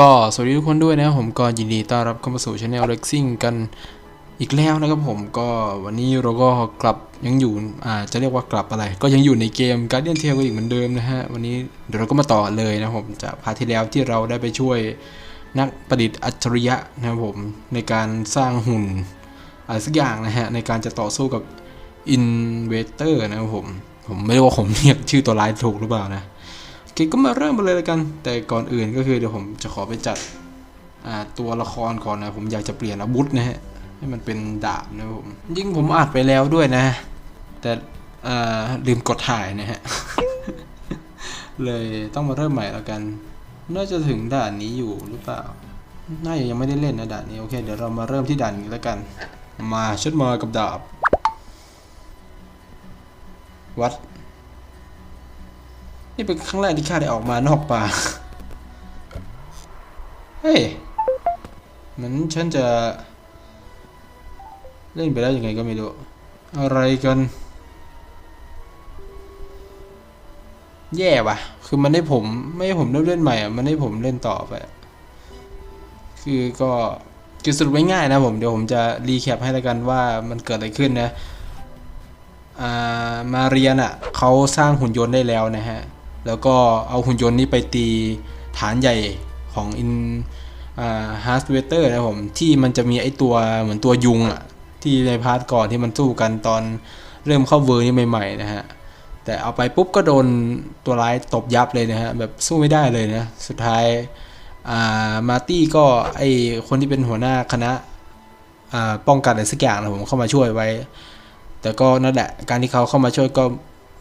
ก็สวัสดีทุกคนด้วยนะครับผมก็ยินดีต้อนรับเข้ามาสู่ช anel Rexing กันอีกแล้วนะครับผมก็วันนี้เราก็กลับยังอยู่อ่าจะเรียกว่ากลับอะไร ก็ยังอยู่ในเกม Guardian Tale กันอีกเหมือนเดิมนะฮะวันนี้เดี๋ยวเราก็มาต่อเลยนะครับผมจากพาร์ทที่แล้วที่เราได้ไปช่วยนักประดิษฐ์อัจฉริยะนะครับผมในการสร้างหุ่นอะไรสักอย่างนะฮะในการจะต่อสู้กับ Invader นะครับผมผมไม่รู้ว่าผมเรียกชื่อตัวร้ายถูกหรือเปล่านะ เคก็มาเริ่มกันเลยละกัน แต่ก่อนอื่นก็คือเดี๋ยวผมจะขอไปจัดตัวละครก่อนนะ ผมอยากจะเปลี่ยนอาวุธนะฮะ ให้มันเป็นดาบนะผมจริงผมอัดไปแล้วด้วยนะ แต่ลืมกดถ่ายนะฮะ เลยต้องมาเริ่มใหม่แล้วกัน น่าจะถึงด่านนี้อยู่หรือเปล่า น่าจะยังไม่ได้เล่นนะด่านนี้ โอเค เดี๋ยวเรามาเริ่มที่ด่านนี้แล้วกัน มาชุดมากับดาบ วัด นี่เป็นครั้งแรกที่ข้าได้ออกมานอกป่า เฮ้ยเหมือนฉันจะเล่นไปแล้วยังไงก็ไม่รู้ อะไรกัน แย่ว่ะ คือมันให้ผมไม่ให้ผมเริ่มเล่นใหม่อะ มันให้ผมเล่นต่อไป คือก็คือสรุปง่ายๆนะผม เดี๋ยวผมจะรีแคปให้แล้วกันว่ามันเกิดอะไรขึ้นนะ อ่า มาเรียนอะเขาสร้างหุ่นยนต์ได้แล้วนะฮะ แล้วก็เอาหุ่นยนต์นี้ไปตีฐานใหญ่ของอินฮาร์สเวเตอร์นะผมที่มันจะมีไอตัวเหมือนตัวยุงอะที่ในพาร์ทก่อนที่มันสู้กันตอนเริ่มเข้าเวอร์นี่ใหม่ๆนะฮะแต่เอาไปปุ๊บก็โดนตัวร้ายตบยับเลยนะฮะแบบสู้ไม่ได้เลยนะสุดท้ายอ่ามาร์ตี้ก็ไอคนที่เป็นหัวหน้าคณะอ่าป้องกันอะไรสักอย่างนะผมเข้ามาช่วยไว้ แต่ก็นั่นแหละการที่เขาเข้ามาช่วยก็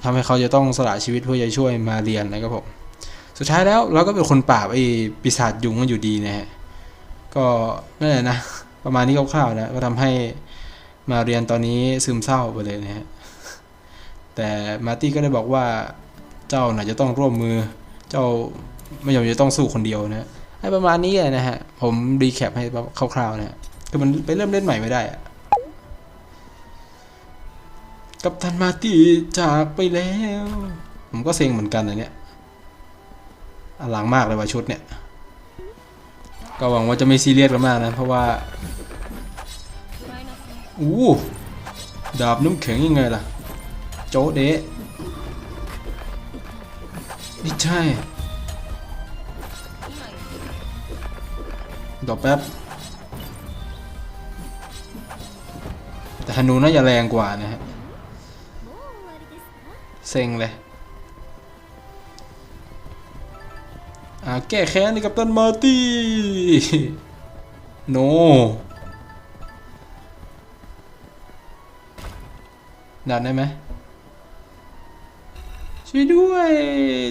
ทำให้เขาจะต้องสละชีวิตเพื่อจะช่วยมาเรียนนะครับผมสุดท้ายแล้วเราก็เป็นคนปราบไอ้ปีศาจยุงกันอยู่ดีนะฮะก็นั่นแหละนะประมาณนี้คร่าวๆนะก็ทำให้มาเรียนตอนนี้ซึมเศร้าไปเลยนะฮะแต่มาร์ตี้ก็ได้บอกว่าเจ้าน่าจะต้องร่วมมือ เจ้าไม่ยอมจะต้องสู้คนเดียวนะให้ประมาณนี้เลยนะฮะผมรีแคปให้คร่าวๆนะฮะคือมันไปเริ่มเล่นใหม่ไม่ได้อะ กับทันมาตีจากไปแล้ว ผมก็เซ็งเหมือนกันนะเนี่ยอลังมากเลยว่าชุดเนี่ย ก็หวังว่าจะไม่ซีเรียสกันมากนะ เพราะว่าอู้ดาบน้ำแข็งยังไงล่ะ โจเดะนี่ใช่ดอกแป๊บ แต่ธนูน่าจะแรงกว่านะฮะ เซ็งเลยอ่าแก้แค้นกับตันมาร์ตี้โนดันได้ไหมช่วยด้วย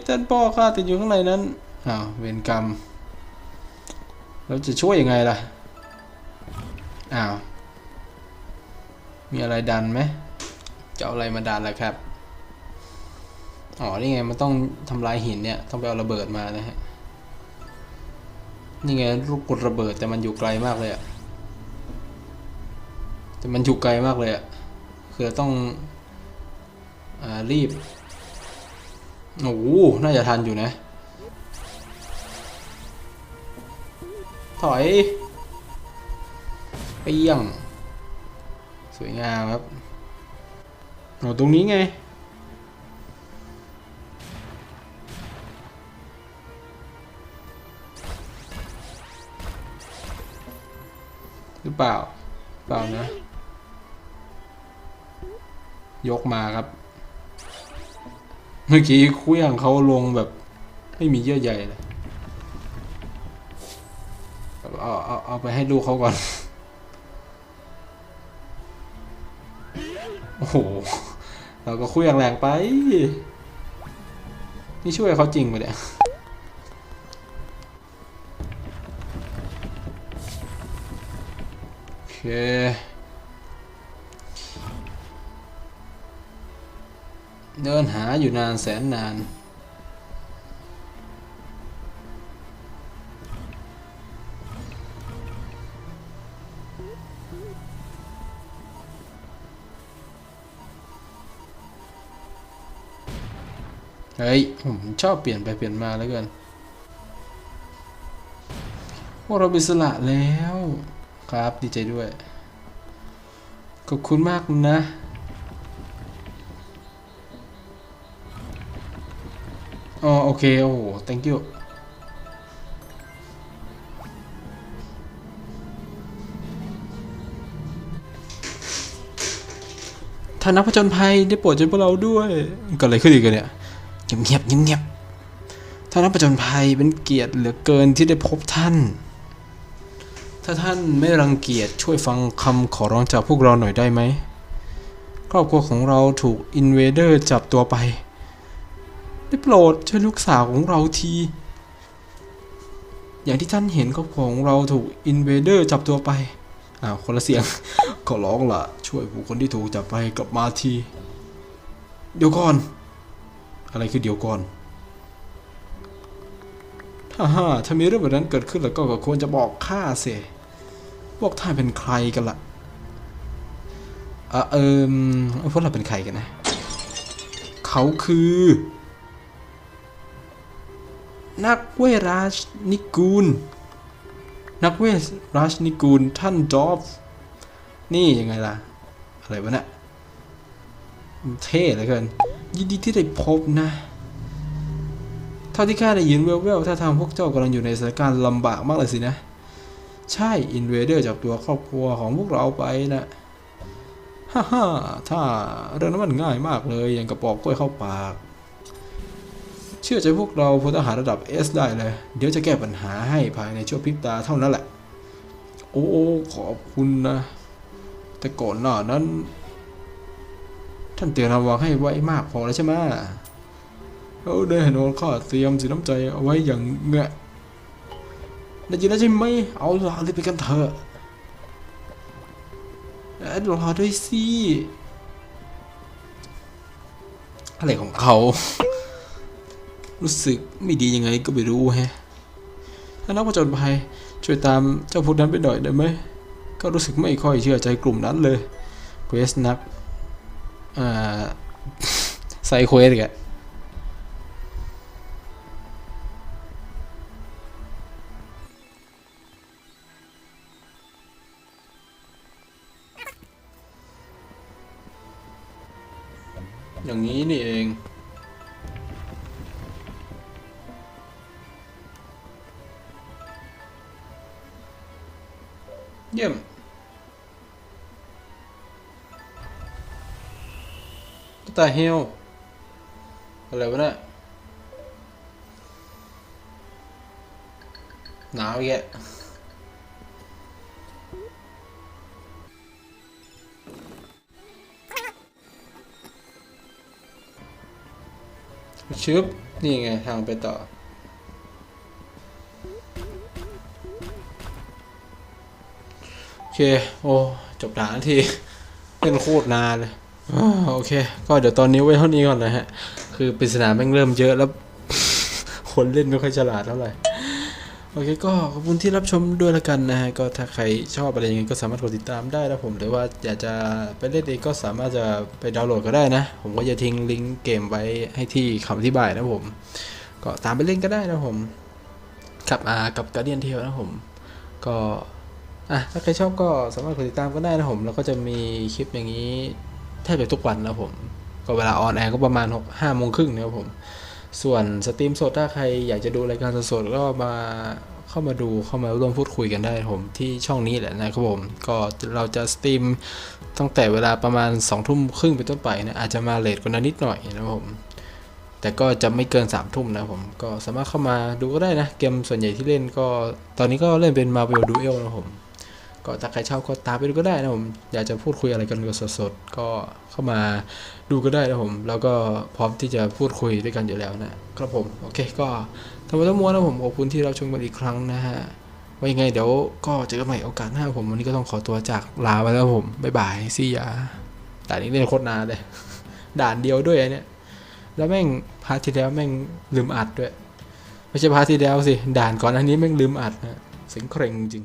ท่านพ่อข้าติดอยู่ข้างในนั้นอ้าวเวรกรรมเราจะช่วยยังไงล่ะอ้าวมีอะไรดันไหมจะเอาอะไรมาดันล่ะครับ อ๋อ นี่ไง มันต้องทำลายหินเนี่ย ต้องไปเอาระเบิดมานะฮะ นี่ไงลูกกดระเบิดแต่มันอยู่ไกลมากเลยอะแต่มันอยู่ไกลมากเลยอะคือต้องอ่ารีบ โอ้โห น่าจะทันอยู่นะ ถอยเปี้ยง สวยงามครับเอาตรงนี้ไง เปล่า เปล่านะ ยกมาครับ เมื่อกี้คุยงเขาลงแบบ ไม่มีเยื่อใยเลยเอาเอาเอาไปให้ลูกเขาก่อน โอ้โห เราก็คุยงแรงไป นี่ช่วยเขาจริงไปเนี่ย เคเดินหาอยู่นานแสนนานเฮ้ยผมชอบเปลี่ยนไปเปลี่ยนมาแล้วกินวกเราเป็นสละแล้ว ครับ ดีใจด้วย ขอบคุณมากนะอ๋อโอเค โอ้โห thank you ท่านนักผจญภัยได้โปรดช่วยพวกเราด้วยเกิดอะไรขึ้นอีกเนี่ยเงียบๆเงียบๆท่านนักผจญภัยเป็นเกียรติเหลือเกินที่ได้พบท่าน ถ้าท่านไม่รังเกียจช่วยฟังคำขอร้องจากพวกเราหน่อยได้ไหม ครอบครัวของเราถูกอินเวเดอร์จับตัวไป ได้โปรดช่วยลูกสาวของเราที อย่างที่ท่านเห็นครอบครัวของเราถูกอินเวเดอร์จับตัวไป อ้าวคนละเสียง ขอร้องล่ะ ช่วยผู้คนที่ถูกจับไปกลับมาที เดี๋ยวก่อน อะไรคือเดี๋ยวก่อนถ้าถ้ามีเรื่องแบบนั้นเกิดขึ้นแล้วก็ควรจะบอกข้าเสีย บอกท่านเป็นใครกันล่ะอะเอิมพวกเราเป็นใครกันนะ เขาคือ นักเวราชนิกูล นักเวราชนิกูลท่านจอฟนี่ยังไงล่ะ อะไรวะเนี่ยเท่เหลือเกิน ยินดีที่ได้พบนะ เท่าที่ข้าได้ยินแว่วๆถ้าทางพวกเจ้ากำลังอยู่ในสถานการณ์ลำบากมากเลยสินะ ใช่อินเวเดอร์จับตัวครอบครัวของพวกเราไปนะฮ่าฮ่าถ้าเรื่องนั้นมันง่ายมากเลยอย่างกระปอกกล้วยเข้าปาก เชื่อใจพวกเราพลทหารระดับ S ได้เลย เดี๋ยวจะแก้ปัญหาให้ภายในชั่วพริบตาเท่านั้นแหละ โอ้ขอบคุณนะ แต่ก่อนหน้านั้น ท่านเตือนระวังให้ไว้มากพอแล้วใช่ไหมเอาแน่นอนข้าเตรียมสีน้ำใจเอาไว้อย่างเงี้ย ได้ยินแล้วใช่ไหมเอาล่ะรีบไปกันเถอะเอ็ดรอด้วยสิอะไรของเขา รู้สึกไม่ดียังไงก็ไม่รู้แฮะ ถ้านักผจญภัยช่วยตามเจ้าพวกนั้นไปหน่อยได้ไหม ก็รู้สึกไม่ค่อยเชื่อใจกลุ่มนั้นเลยเควสนักอ่าไซเควสอีกอะ อย่างนี้นี่เอง เยี่ยมตาเฮลอะไรวะเนี่ยหนาวแยะ ชึบนี่ไงทางไปต่อ โอเค โอ้ จบด่านทีเล่นโคตรนานเลยโอเค ก็เดี๋ยวตอนนี้ไว้เท่านี้ก่อนนะฮะ คือปริศนาแม่งเริ่มเยอะแล้ว คนเล่นไม่ค่อยฉลาดเท่าไหร่ โอเคก็ขอบคุณที่รับชมด้วยละกันนะฮะก็ถ้าใครชอบอะไรยังไงก็สามารถกดติดตามได้นะผมหรือว่าอยากจะไปเล่นเองก็สามารถจะไปดาวน์โหลดก็ได้นะ ผมก็จะทิ้งลิงก์เกมไว้ให้ที่คำอธิบายนะผม ก็ตามไปเล่นก็ได้นะผมกับอ่ากับการเดียนเทลนะผม ก็อะถ้าใครชอบก็สามารถกดติดตามก็ได้นะผม แล้วก็จะมีคลิปอย่างนี้แทบจะทุกวันนะผม ก็เวลาออนแอร์ก็ประมาณ6 5โมงครึ่งนะครับผม ส่วนสตรีมสดถ้าใครอยากจะดูรายการสดๆก็มาเข้ามาดูเข้ามาร่วมพูดคุยกันได้ผมที่ช่องนี้แหละนะครับผมก็เราจะสตรีมตั้งแต่เวลาประมาณ2ทุ่มครึ่งเป็นต้นไปนะอาจจะมาเลทกว่านั้นนิดหน่อยนะครับผมแต่ก็จะไม่เกิน3ามทุ่มนะครับผมก็สามารถเข้ามาดูก็ได้นะ เกมส่วนใหญ่ที่เล่นก็ตอนนี้ก็เล่นเป็น Marvel Duel นะครับผม ก็ถ้าใครชอบก็ตามไปดูก็ได้นะผมอยากจะพูดคุยอะไรกันก็สดๆก็เข้ามาดูก็ได้นะผม แล้วก็พร้อมที่จะพูดคุยด้วยกันอยู่แล้วนะครับผมโอเคก็ทั้งหมดทั้งมวลนะผมขอบคุณที่รับชมกันอีกครั้งนะฮะไว้ยังไงเดี๋ยวก็เจอกันใหม่โอกาสหน้าผมวันนี้ก็ต้องขอตัวจากลาไปแล้วผมบ๊ายบายซี่ยาด่านนี้เล่นโคตรนานเลยด่านเดียวด้วยอันเนี่ยแล้วแม่งพาร์ทที่แล้วแม่งลืมอัดด้วย ไม่ใช่พาร์ทที่แล้วสิด่านก่อนอันนี้แม่งลืมอัดนะสิงเคร่งจริง